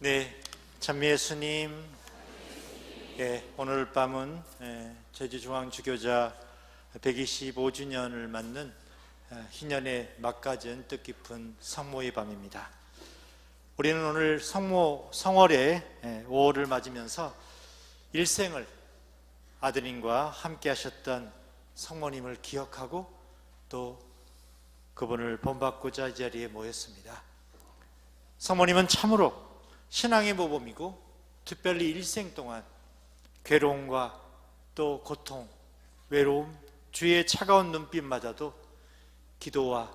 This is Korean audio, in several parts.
네, 찬미 예수님. 예, 오늘 밤은 예, 제주중앙주교자 125주년을 맞는 예, 희년의 막가전 뜻깊은 성모의 밤입니다. 우리는 오늘 성모 성월의 예, 5월을 맞으면서 일생을 아드님과 함께 하셨던 성모님을 기억하고 또 그분을 본받고자 이 자리에 모였습니다. 성모님은 참으로 신앙의 모범이고 특별히 일생 동안 괴로움과 또 고통, 외로움, 주의 차가운 눈빛마저도 기도와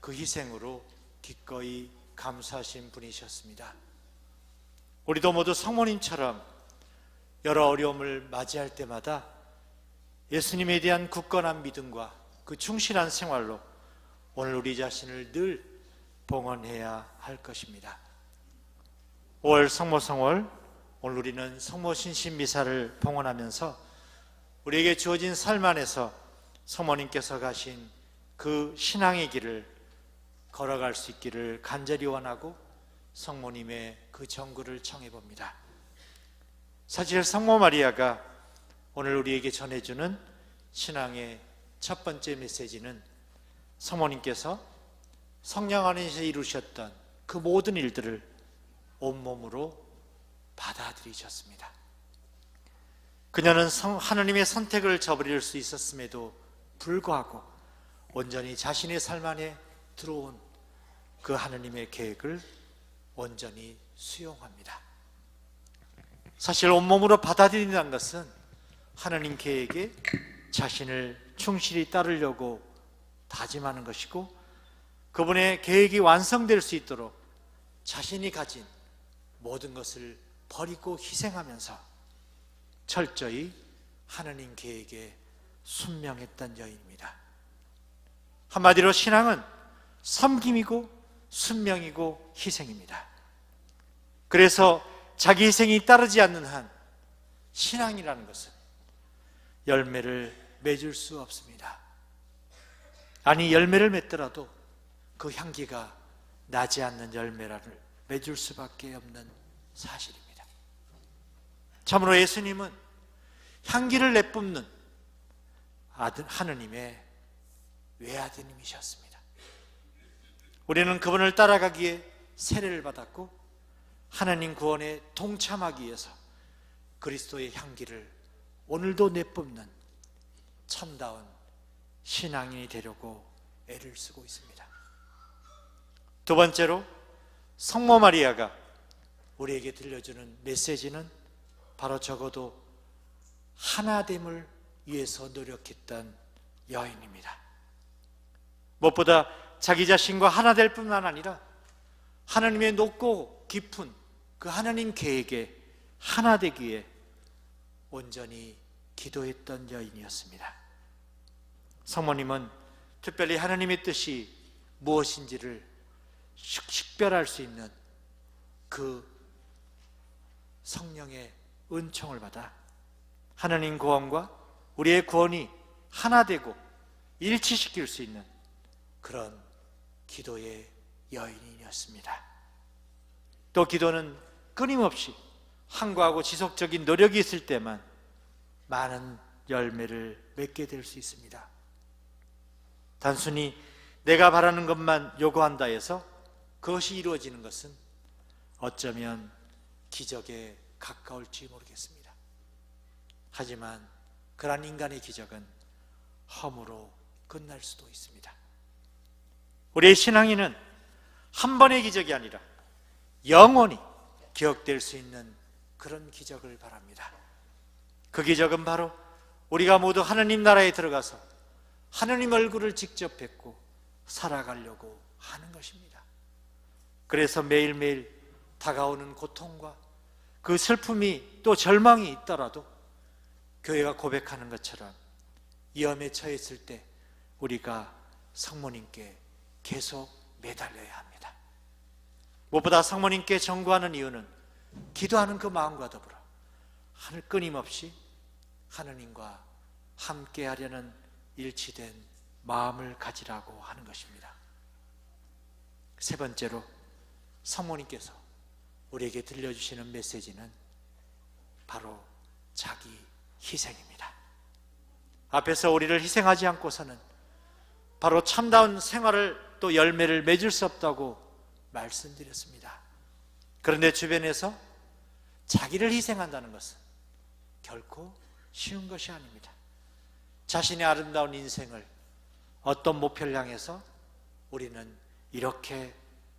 그 희생으로 기꺼이 감사하신 분이셨습니다. 우리도 모두 성모님처럼 여러 어려움을 맞이할 때마다 예수님에 대한 굳건한 믿음과 그 충실한 생활로 오늘 우리 자신을 늘 봉헌해야 할 것입니다. 5월 성모성월 오늘 우리는 성모 신신 미사를 봉헌하면서 우리에게 주어진 삶 안에서 성모님께서 가신 그 신앙의 길을 걸어갈 수 있기를 간절히 원하고 성모님의 그 정구를 청해 봅니다. 사실 성모 마리아가 오늘 우리에게 전해주는 신앙의 첫 번째 메시지는 성모님께서 성령 안에서 이루셨던 그 모든 일들을 온몸으로 받아들이셨습니다. 그녀는 성- 하나님의 선택을 저버릴 수 있었음에도 불구하고 온전히 자신의 삶 안에 들어온 그 하나님의 계획을 온전히 수용합니다. 사실 온몸으로 받아들인다는 것은 하나님 계획에 자신을 충실히 따르려고 다짐하는 것이고 그분의 계획이 완성될 수 있도록 자신이 가진 모든 것을 버리고 희생하면서 철저히 하나님 계획에 순명했던 여인입니다. 한마디로 신앙은 섬김이고 순명이고 희생입니다. 그래서 자기 희생이 따르지 않는 한 신앙이라는 것은 열매를 맺을 수 없습니다. 아니 열매를 맺더라도 그 향기가 나지 않는 열매를 맺을 수밖에 없는 사실입니다. 참으로 예수님은 향기를 내뿜는 아들 하느님의 외아드님이셨습니다. 우리는 그분을 따라가기에 세례를 받았고 하나님 구원에 동참하기 위해서 그리스도의 향기를 오늘도 내뿜는 참다운 신앙인이 되려고 애를 쓰고 있습니다. 두 번째로 성모 마리아가 우리에게 들려주는 메시지는 바로 적어도 하나됨을 위해서 노력했던 여인입니다. 무엇보다 자기 자신과 하나 될 뿐만 아니라 하나님의 높고 깊은 그 하나님 계획에 하나 되기에 온전히 기도했던 여인이었습니다. 성모님은 특별히 하나님의 뜻이 무엇인지를 식별할 수 있는 그 성령의 은총을 받아 하나님 구원과 우리의 구원이 하나 되고 일치시킬 수 있는 그런 기도의 여인이었습니다. 또 기도는 끊임없이 항구하고 지속적인 노력이 있을 때만 많은 열매를 맺게 될 수 있습니다. 단순히 내가 바라는 것만 요구한다 해서 그것이 이루어지는 것은 어쩌면 기적에 가까울지 모르겠습니다. 하지만 그러한 인간의 기적은 허무로 끝날 수도 있습니다. 우리의 신앙에는 한 번의 기적이 아니라 영원히 기억될 수 있는 그런 기적을 바랍니다. 그 기적은 바로 우리가 모두 하나님 나라에 들어가서 하나님 얼굴을 직접 뵙고 살아가려고 하는 것입니다. 그래서 매일매일 다가오는 고통과 그 슬픔이 또 절망이 있더라도 교회가 고백하는 것처럼 위험에 처했을 때 우리가 성모님께 계속 매달려야 합니다. 무엇보다 성모님께 정구하는 이유는 기도하는 그 마음과 더불어 하늘 끊임없이 하느님과 함께 하려는 일치된 마음을 가지라고 하는 것입니다. 세 번째로 성모님께서 우리에게 들려주시는 메시지는 바로 자기 희생입니다. 앞에서 우리를 희생하지 않고서는 바로 참다운 생활을 또 열매를 맺을 수 없다고 말씀드렸습니다. 그런데 주변에서 자기를 희생한다는 것은 결코 쉬운 것이 아닙니다. 자신의 아름다운 인생을 어떤 목표를 향해서 우리는 이렇게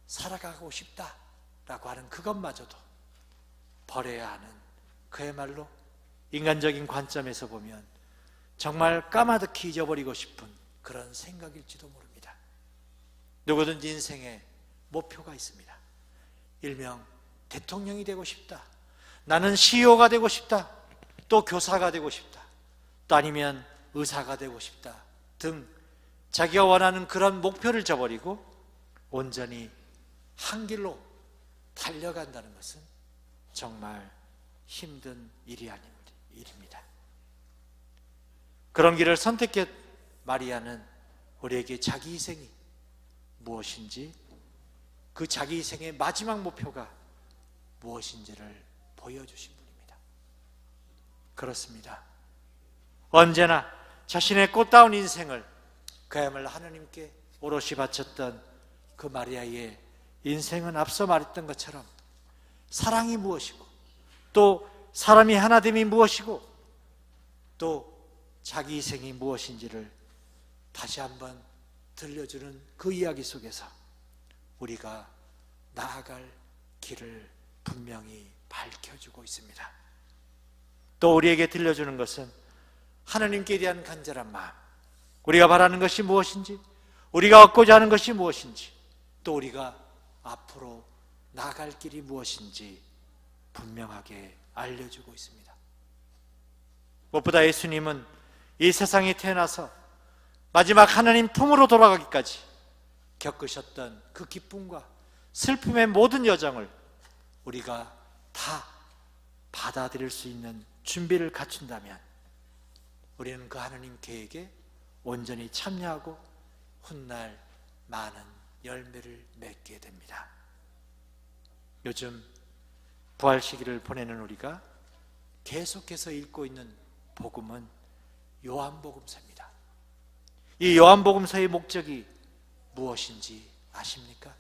살아가고 싶다라고 하는 그것마저도 버려야 하는 그야말로 인간적인 관점에서 보면 정말 까마득히 잊어버리고 싶은 그런 생각일지도 모릅니다. 누구든지 인생에 목표가 있습니다. 일명 대통령이 되고 싶다. 나는 CEO가 되고 싶다. 또 교사가 되고 싶다. 또 아니면 의사가 되고 싶다. 등 자기가 원하는 그런 목표를 저버리고 온전히 한 길로 달려간다는 것은 정말 힘든 일이 아닙니다. 그런 길을 선택했 마리아는 우리에게 자기 희생이 무엇인지 그 자기 희생의 마지막 목표가 무엇인지를 보여주신 분입니다. 그렇습니다. 언제나 자신의 꽃다운 인생을 그야말로 하나님께 오롯이 바쳤던 그 마리아의 인생은 앞서 말했던 것처럼 사랑이 무엇이고 또 사람이 하나됨이 무엇이고 또 자기 희생이 무엇인지를 다시 한번 들려주는 그 이야기 속에서 우리가 나아갈 길을 분명히 밝혀주고 있습니다. 또 우리에게 들려주는 것은 하나님께 대한 간절한 마음, 우리가 바라는 것이 무엇인지, 우리가 얻고자 하는 것이 무엇인지, 또 우리가 앞으로 나아갈 길이 무엇인지 분명하게 알려주고 있습니다. 무엇보다 예수님은 이 세상에 태어나서 마지막 하나님 품으로 돌아가기까지 겪으셨던 그 기쁨과 슬픔의 모든 여정을 우리가 다 받아들일 수 있는 준비를 갖춘다면 우리는 그 하나님 계획에 온전히 참여하고 훗날 많은 열매를 맺게 됩니다. 요즘 부활 시기를 보내는 우리가 계속해서 읽고 있는 복음은 요한복음서입니다. 이 요한복음서의 목적이 무엇인지 아십니까?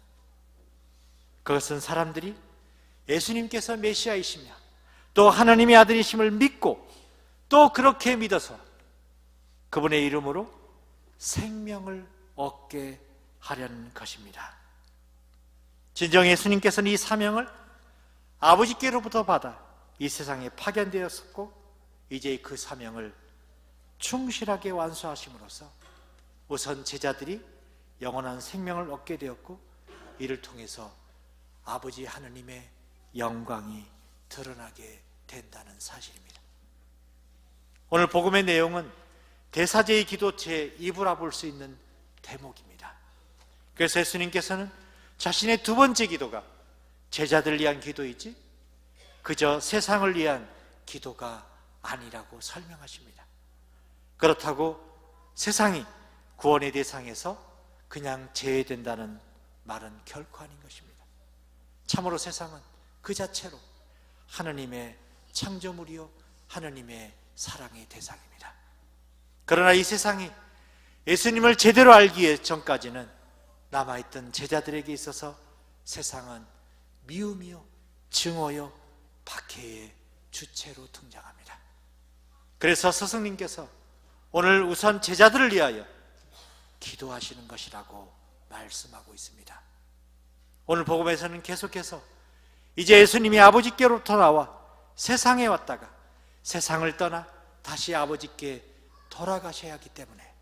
그것은 사람들이 예수님께서 메시아이시며 또 하나님의 아들이심을 믿고 또 그렇게 믿어서 그분의 이름으로 생명을 얻게 하려는 것입니다. 진정 예수님께서는 이 사명을 아버지께로부터 받아 이 세상에 파견되었었고 이제 그 사명을 충실하게 완수하심으로써 우선 제자들이 영원한 생명을 얻게 되었고 이를 통해서 아버지 하느님의 영광이 드러나게 된다는 사실입니다. 오늘 복음의 내용은 대사제의 기도 제 2부라 볼 수 있는 대목입니다. 그래서 예수님께서는 자신의 두 번째 기도가 제자들을 위한 기도이지 그저 세상을 위한 기도가 아니라고 설명하십니다. 그렇다고 세상이 구원의 대상에서 그냥 제외된다는 말은 결코 아닌 것입니다. 참으로 세상은 그 자체로 하느님의 창조물이요 하느님의 사랑의 대상입니다. 그러나 이 세상이 예수님을 제대로 알기에 전까지는 남아있던 제자들에게 있어서 세상은 미움이요, 증오요, 박해의 주체로 등장합니다. 그래서 스승님께서 오늘 우선 제자들을 위하여 기도하시는 것이라고 말씀하고 있습니다. 오늘 복음에서는 계속해서 이제 예수님이 아버지께로부터 나와 세상에 왔다가 세상을 떠나 다시 아버지께 돌아가셔야 하기 때문에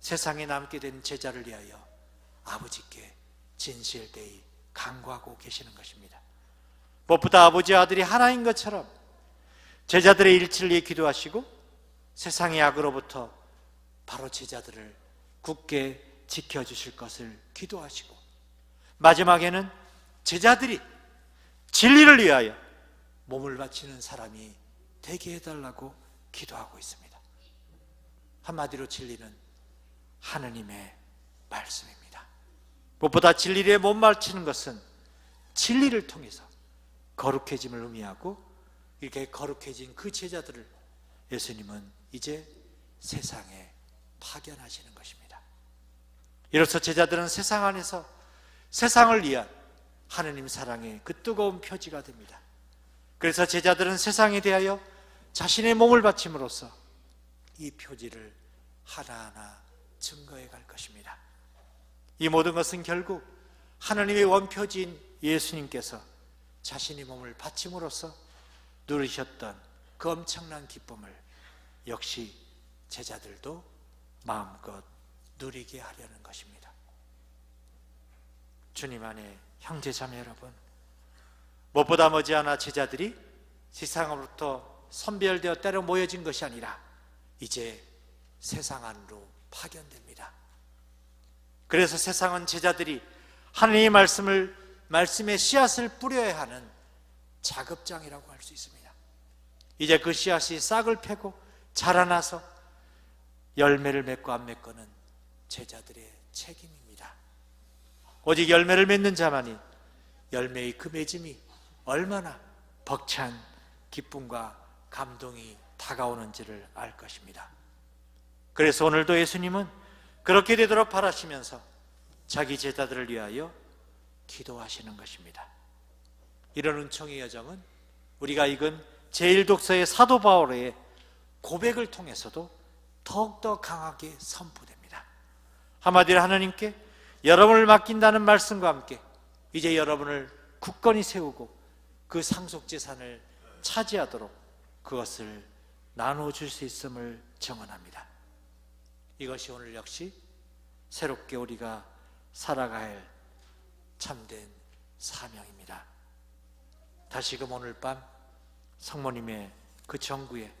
세상에 남게 된 제자를 위하여 아버지께 진실되이 간구하고 계시는 것입니다. 무엇보다 아버지 아들이 하나인 것처럼 제자들의 일치를 위해 기도하시고 세상의 악으로부터 바로 제자들을 굳게 지켜주실 것을 기도하시고 마지막에는 제자들이 진리를 위하여 몸을 바치는 사람이 되게 해달라고 기도하고 있습니다. 한마디로 진리는 하느님의 말씀입니다. 무엇보다 진리에 못 맞추는 것은 진리를 통해서 거룩해짐을 의미하고 이렇게 거룩해진 그 제자들을 예수님은 이제 세상에 파견하시는 것입니다. 이로써 제자들은 세상 안에서 세상을 위한 하느님 사랑의 그 뜨거운 표지가 됩니다. 그래서 제자들은 세상에 대하여 자신의 몸을 바침으로써 이 표지를 하나하나 증거해 갈 것입니다. 이 모든 것은 결국 하나님의 원표지인 예수님께서 자신의 몸을 바침으로써 누리셨던 그 엄청난 기쁨을 역시 제자들도 마음껏 누리게 하려는 것입니다. 주님 안에 형제 자매 여러분, 무엇보다 머지않아 제자들이 세상으로부터 선별되어 때려 모여진 것이 아니라 이제 세상 안으로 파견됩니다. 그래서 세상은 제자들이 하나님의 말씀을 말씀의 씨앗을 뿌려야 하는 작업장이라고 할 수 있습니다. 이제 그 씨앗이 싹을 패고 자라나서 열매를 맺고 안 맺고는 제자들의 책임입니다. 오직 열매를 맺는 자만이 열매의 그 맺음이 얼마나 벅찬 기쁨과 감동이 다가오는지를 알 것입니다. 그래서 오늘도 예수님은 그렇게 되도록 바라시면서 자기 제자들을 위하여 기도하시는 것입니다. 이런 은총의 여정은 우리가 읽은 제1독서의 사도 바울의 고백을 통해서도 더욱더 강하게 선포됩니다. 한마디로 하나님께 여러분을 맡긴다는 말씀과 함께 이제 여러분을 굳건히 세우고 그 상속 재산을 차지하도록 그것을 나눠 줄 수 있음을 정언합니다. 이것이 오늘 역시 새롭게 우리가 할 참된 사명입니다. 다시금 오늘 밤 성모님의 그 정구에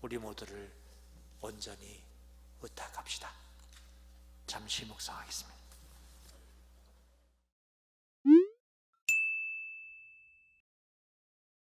우리 모두를 온전히 의탁합시다. 잠시 묵상하겠습니다.